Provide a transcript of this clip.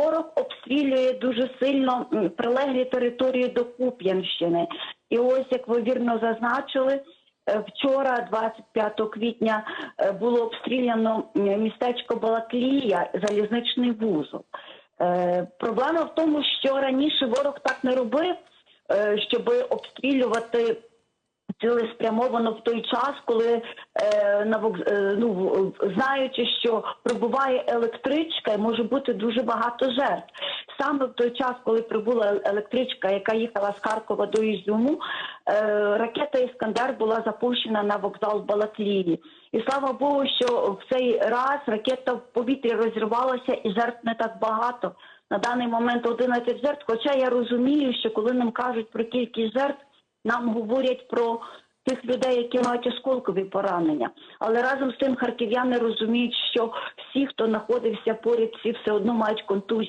ворог обстрілює дуже сильно прилеглі території до Куп'янщини. І ось, як ви вірно зазначили, е, вчора, 25 квітня, е, було обстріляно містечко Балаклія, залізничний вузол. Е, Проблема в тому, що раніше ворог так не робив, щоб обстрілювати цілеспрямовано в той час, коли е, на вокз... е, ну, знаючи, що прибуває електричка, і може бути дуже багато жертв. Саме в той час, коли прибула електричка, яка їхала з Харкова до Ізюму, е, ракета Іскандер була запущена на вокзал Балаклії. І слава Богу, що в цей раз ракета в повітрі розірвалася і жертв не так багато. На даний момент 11 жертв. Хоча я розумію, що коли нам кажуть про кількість жертв, нам говорять про тих людей, які мають осколкові поранення. Але разом з тим харків'яни розуміють, що всі, хто знаходився поряд, всі все одно мають контузії.